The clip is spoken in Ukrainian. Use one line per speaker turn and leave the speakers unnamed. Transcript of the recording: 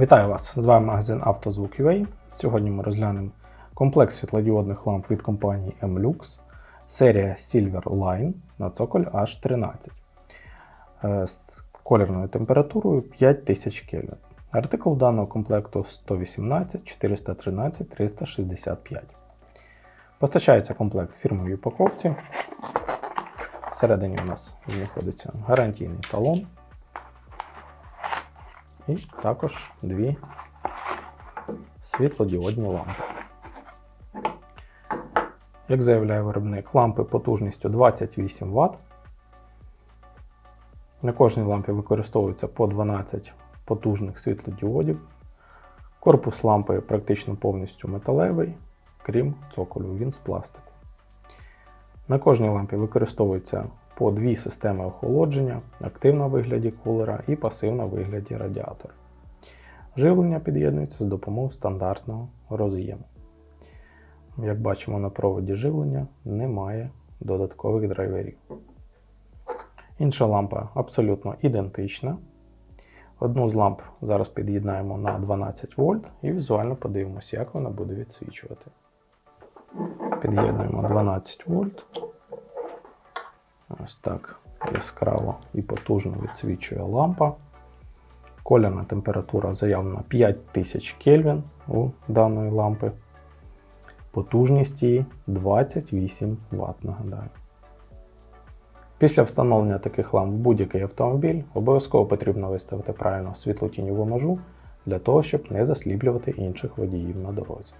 Вітаю вас! З вами магазин «Автозвук.UA». Сьогодні ми розглянемо комплекс світлодіодних ламп від компанії MLux, серія Silver Line на цоколь H13 е, з колірною температурою 5000 Кельвін. Артикул даного комплекту 118 413 365. Постачається комплект в фірмовій упаковці. Всередині у нас знаходиться гарантійний талон. І також дві світлодіодні лампи. Як заявляє виробник, лампи потужністю 28 Вт. На кожній лампі використовується по 12 потужних світлодіодів. Корпус лампи практично повністю металевий, крім цоколю, він з пластику. На кожній лампі використовується по дві системи охолодження, активна в вигляді кулера і пасивна в вигляді радіатора. Живлення під'єднується з допомогою стандартного роз'єму. Як бачимо на проводі живлення немає додаткових драйверів. Інша лампа абсолютно ідентична. Одну з ламп зараз під'єднаємо на 12 вольт і візуально подивимося, як вона буде відсвічувати. Під'єднуємо 12 вольт. Ось так яскраво і потужно відсвічує лампа. Колірна температура заявлена 5000 Кельвін у даної лампи. Потужність її 28 Вт, нагадаю. Після встановлення таких ламп в будь-який автомобіль обов'язково потрібно виставити правильно світлотіньову межу для того, щоб не засліплювати інших водіїв на дорозі.